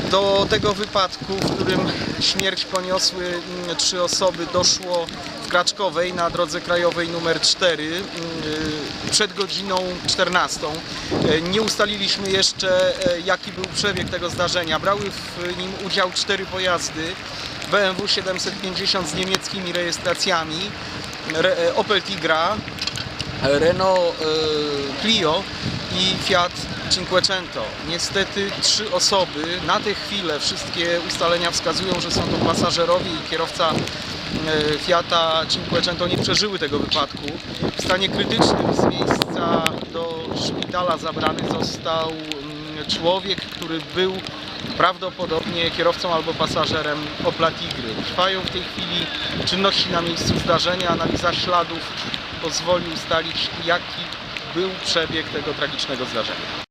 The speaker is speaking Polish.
Do tego wypadku, w którym śmierć poniosły mm, trzy osoby, doszło w Kraczkowej na drodze krajowej numer 4 mm, przed godziną 14. E, Nie ustaliliśmy jeszcze, e, jaki był przebieg tego zdarzenia. Brały w nim udział cztery pojazdy. BMW 750 z niemieckimi rejestracjami, Re- e, Opel Tigra, Renault Clio i Fiat Cinquecento. Niestety trzy osoby, na tę chwilę wszystkie ustalenia wskazują, że są to pasażerowie i kierowca e, Fiata Cinquecento nie przeżyły tego wypadku. W stanie krytycznym z miejsca do szpitala zabrany został mm, człowiek, który był prawdopodobnie kierowcą albo pasażerem Opla Tigry. Trwają w tej chwili czynności na miejscu zdarzenia. Analiza śladów pozwoli ustalić, jaki był przebieg tego tragicznego zdarzenia.